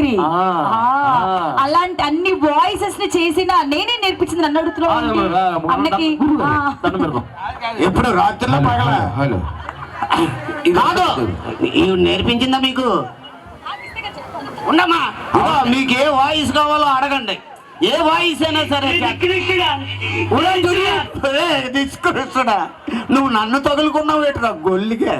Mimicry. అలాంటి అన్ని వాయిసెస్ని చేసిన నేనే నేర్పించింది నన్ను అడుగుతున్నావు అన్నకి. ఎప్పుడు రాత్రిలో పగల? కాదు. నేర్పించిందా మీకు? ఉండమ్మా. మీకు ఏ వాయిస్ కావాలో అడగండి. ఏ వాయిస్ అయినా సరే తీసుకొస్తున్నా నువ్వు నన్ను తగులుకున్నావు ఏట్రా గొల్లిగా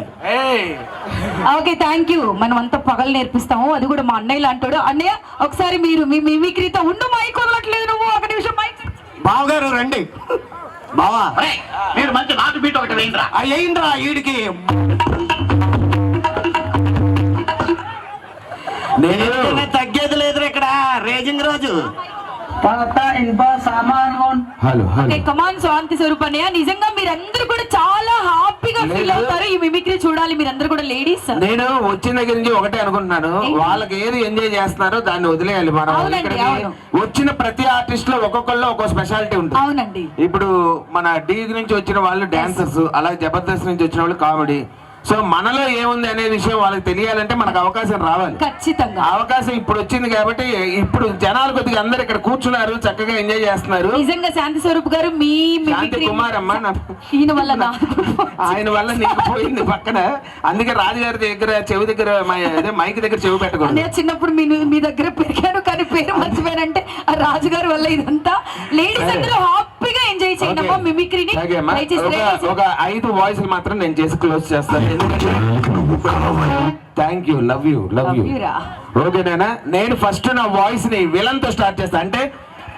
ఓకే థ్యాంక్ యూ మనం అంతా పగలు నేర్పిస్తాము. అది కూడా మా అన్నయ్య అంటాడు అన్నయ్య ఒకసారి మీరు మీ మిమిక్రీతో ఉండు మైక్ వదలట్లేదు నువ్వు. ఒక నిమిషం మైక్ బావగారు రండి. బావా. మీరు మంచి నాటు బీట్ ఒకటి వేయండిరా. అయ్యిండ్రా ఈడికి. నేను తగ్గేది లేదురా ఇక్కడ. రేజింగ్ రోజు. హలో కమాన్ నిజంగా మీరందరూ కూడా చాలా హ్యాపీగా ఫీల్ లేదు. అవుతారు. ఈ మిమిక్రీ చూడాలి. మీరందరూ కూడా లేడీస్ నేను వచ్చిన దగ్గర నుంచి ఒకటే అనుకుంటున్నాను? వాళ్ళకి ఏది ఎంజాయ్ చేస్తున్నారో దాన్ని వదిలేయాలి మనం. వచ్చిన ప్రతి ఆర్టిస్ట్లో ఒక్కొక్కళ్ళు ఒక్కో స్పెషాలిటీ ఉంటుంది. అవునండి. ఇప్పుడు మన డీ నుంచి వచ్చిన వాళ్ళు డాన్సర్స్ అలాగే జబర్దస్త్ నుంచి వచ్చిన వాళ్ళు కామెడీ సో మనలో ఏముంది అనే విషయం వాళ్ళకి తెలియాలంటే మనకు అవకాశం రావాలి. ఖచ్చితంగా. అవకాశం ఇప్పుడు వచ్చింది కాబట్టి ఇప్పుడు జనాలు కొద్దిగా అందరు ఇక్కడ కూర్చున్నారు చక్కగా ఎంజాయ్ చేస్తున్నారు. నిజంగా శాంతి స్వరూప్ గారు మీ శాంతి మిమిక్రీ కుమార్ అమ్మ నా- ఈయన వల్ల ఆయన వల్ల నీకు పోయింది పక్కన. అందుకే రాజుగారి దగ్గర చెవి దగ్గర అదే మైక్ దగ్గర చెవి పెట్టకూడదు. అన్నయ్య చిన్నప్పుడు మీ మీ దగ్గర పెరిగాను కానీ పేరు మర్చిపోయానంటే ఆ రాజుగారి వల్ల ఇదంతా. లేడీస్ అందరూ హ్యాపీగా మిమిక్రీని ఒక ఐదు వాయిస్ మాత్రం నేను చేసి క్లోజ్ చేస్తాను ఎందుకంటే thank you love you love you. ఓకేనా నేను ఫస్ట్ నా వాయిస్ని విలన్తో స్టార్ట్ చేస్తాను అంటే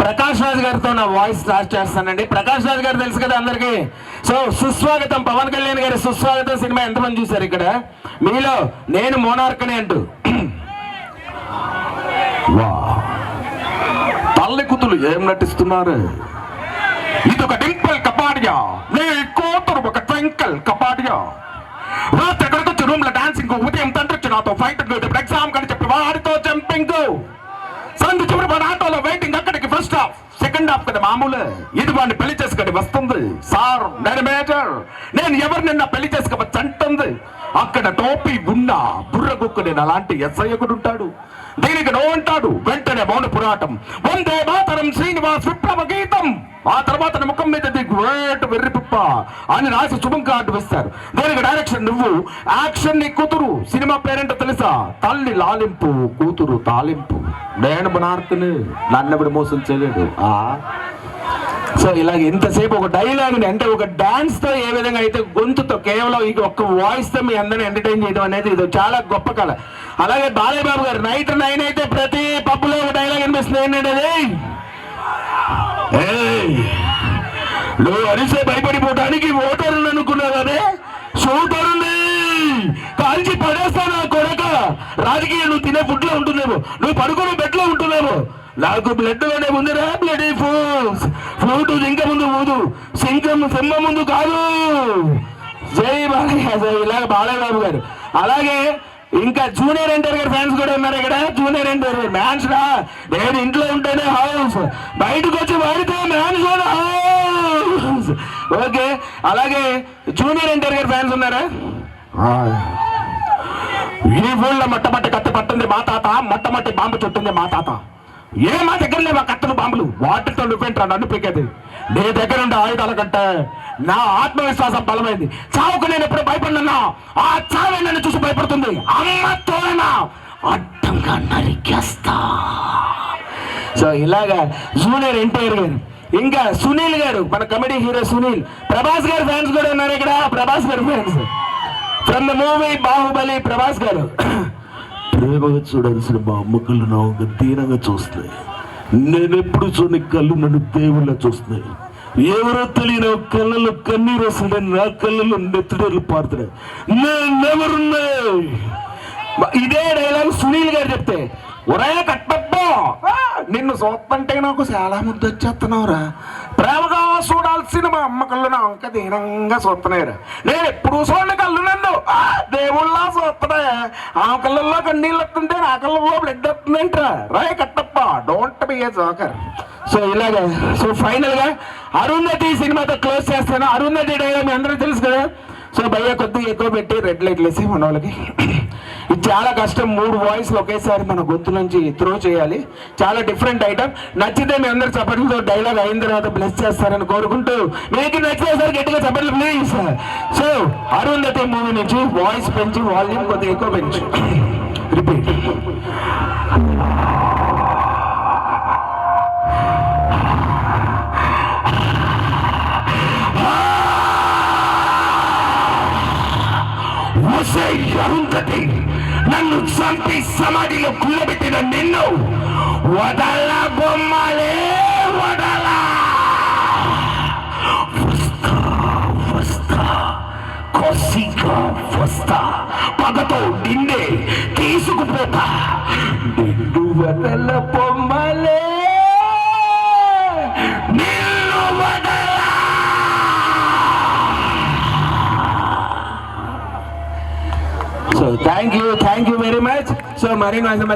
ప్రకాష్ రాజ్ గారితో నా వాయిస్ స్టార్ట్ చేస్తానండి. ప్రకాష్ రాజ్ గారు తెలుసు కదా అందరికి? సో సుస్వాగతం పవన్ కళ్యాణ్ గారి సుస్వాగతం సినిమా ఎంతమంది చూశారు ఇక్కడ? మీలో నేను మోనార్క్ అని అంటూ. వా తల్లి కుతులు ఏం నటిస్తున్నారు? ఇది ఒక డింపుల్ కపాడియా నీ కూతురు ఒక ట్వింకల్ కపాడియా రాత్రి ఎక్కడికి వచ్చి రూమ్లో డాన్సింగ్ ఉదయం తండ్రి వచ్చి నాతో ఫైట్ ఇప్పుడు ఎగ్జామ్ కని చెప్పి వాడితో జంపింగ్ సంధి చివరి మన ఆటోలో వెయిటింగ్ అక్కడికి ఫస్ట్ హాఫ్ సెకండ్ హాఫ్ కదా మామూలు. ఇది వాడిని పెళ్ళి చేసుకొని వస్తుంది. సార్ నేను మేజర్. నేను ఎవరు నిన్న పెళ్ళి చేసుకోవచ్చు అంటుంది. అక్కడ టోపీ ఉన్న బుర్రగుక్కు నేను అలాంటి ఎస్ఐ ఒకడు ఉంటాడు. దీనికి నో అంటాడు. వెంటనే మౌన పురాటం. వందే మాతరం శ్రీనివాస్ విప్లవ గీతం. ఆ తర్వాత ముఖం మీద గ్రేట్ వెర్రి పిప్ప అని రాసి శుభం కార్డు వేస్తారు. దానికి డైరెక్షన్ నువ్వు. యాక్షన్ నీ కూతురు. సినిమా పేరెంట్ తెలుసా? తల్లి లాలింపు కూతురు తాలింపు. నేను మనార్తిని నన్నెప్పుడు మోసం చేయలేడు. ఆ? సో ఇలాగ ఇంతసేపు ఒక డైలాగ్ అంటే ఒక డాన్స్తో ఏ విధంగా అయితే గొంతుతో కేవలం ఈ ఒక్క వాయిస్తో మీ అందరిని ఎంటర్టైన్ చేయడం అనేది ఇది చాలా గొప్ప కళ. అలాగే బాలయ్య బాబు గారు నైట్ నైన్ అయితే ప్రతి పప్పులో ఒక డైలాగ్ అనిపిస్తుంది ఏంటంటే నువ్వు అరిస్తే భయపడిపోవడానికి ఓటర్లు అనుకున్నావు అదే? షూటరుని కాల్చి పడేస్తాను నా కొడక! రాజకీయం నువ్వు తినే ఫుడ్లో నువ్వు పడుకునే బెడ్లో ఉంటుందేమో నాకు బ్లడ్లోనే ఉందిరా బ్లడ్ ఫూస్ ఫ్లూట్ జింక ముందు ఊదు. సింహం సింహ ముందు కాదు. జై బాలయ్య జై. ఇలాగ బాలయ్య బాబు గారు. అలాగే ఇంకా జూనియర్ ఎన్టీఆర్ గారి ఫ్యాన్స్ కూడా ఉన్నారు ఇక్కడ. జూనియర్ ఎన్టీఆర్ గారు. మ్యాన్స్ రా. నేను ఇంట్లో ఉంటేనే హౌస్. బయటకు వచ్చి వాడితే మ్యాన్స్ కూడా హౌస్. ఓకే. అలాగే జూనియర్ ఎన్టీఆర్ గారి ఫ్యాన్స్ ఉన్నారా? ఈ ఊళ్ళో మొట్టమొదటి కత్తి పట్టింది మా తాత. మొట్టమొదటి బాంబు చుట్టింది మా తాత. ఏ మా దగ్గర లేవా కత్తులు బాంబులు? వాటితో నువ్వేంట్రా నన్ను పీకేది? నీ దగ్గర ఉండే ఆయుధాల కంటే నా ఆత్మవిశ్వాసం బలమైంది. చావుకు నేను ఎప్పుడు భయపడినా ఆ చావే నన్ను చూసి భయపడుతుంది అమ్మ తోడనా అడ్డంగా నరికేస్తా. సో ఇలాగా జూనియర్ ఎన్టీఆర్ గారు ఇంకా సునీల్ గారు మన కమెడీ హీరో సునీల్ ప్రభాస్ గారి ఫ్యాన్స్ కూడా ఉన్నారు ఇక్కడ. ప్రభాస్ గారి fans. From the movie Baahubali Prabhas garu. ప్రేమగా చూడాల్సిన మా అమ్మకళ్ళు నా ఒక దీనంగా చూస్తాయి నేను ఎప్పుడు చూడని కళ్ళు నన్ను దేవుళ్ళ చూస్తున్నాయి. ఎవరో తెలియని ఒక కన్నీరు వస్తుంటే నా కళ్ళలో నెత్తిడేళ్ళు పారుతున్నాయి. నేనెవరున్నాయి ఇదే డైలాగ్ సునీల్ గారు చెప్తే ఒరే కట్టప్పో నిన్ను చూస్తుంటే నాకు చాలా ముద్దు వచ్చేస్తున్నావురా. ప్రేమగా చూడాల్సిన మా అమ్మ కళ్ళు నా అంక దీనంగా చూస్తున్నాయిరా. నేను ఎప్పుడు చూడండి కళ్ళు నన్ను. దేవుళ్ళ చూస్తున్నాయా. ఆ కళ్ళల్లో కన్నీళ్ళు వస్తుంటే నా కళ్ళల్లో బ్లడ్ వస్తుందంటరా. Roy Kattappa don't be a joker so ఇలాగా. సో ఫైనల్గా అరుంధతి సినిమాతో క్లోజ్ చేస్తాను. అరుంధతి డైలాగ్ మీ తెలుసు కదా? సో భయ్య కొద్దిగా ఎక్కువ పెట్టి రెడ్ లైట్లు వేసి మన వాళ్ళకి. ఇది చాలా కష్టం. మూడు వాయిస్లు ఒకేసారి మన గొంతు నుంచి త్రో చేయాలి. చాలా డిఫరెంట్ ఐటమ్ నచ్చితే మీ అందరు చప్పట్లతో డైలాగ్ అయిన తర్వాత బ్లెస్ చేస్తారని కోరుకుంటూ మీకు నచ్చితే సార్ గట్టిగా చప్పట్లు ప్లీజ్ సో అరుంధతి మూవీ నుంచి వాయిస్ పెంచి వాల్యూమ్ కొద్దిగా ఎక్కువ పెంచు. రిపీట్ అరుంధతి నన్ను చంపి సమాధిలో కుల్లబెట్టిన నిన్ను వదల బొమ్మలే వదల. వస్తా వస్తా. కొసిగా వస్తా. పగతో నిన్నే తీసుకుపోతా. నిన్ను వదల బొమ్మ సో థ్యాంక్ యూ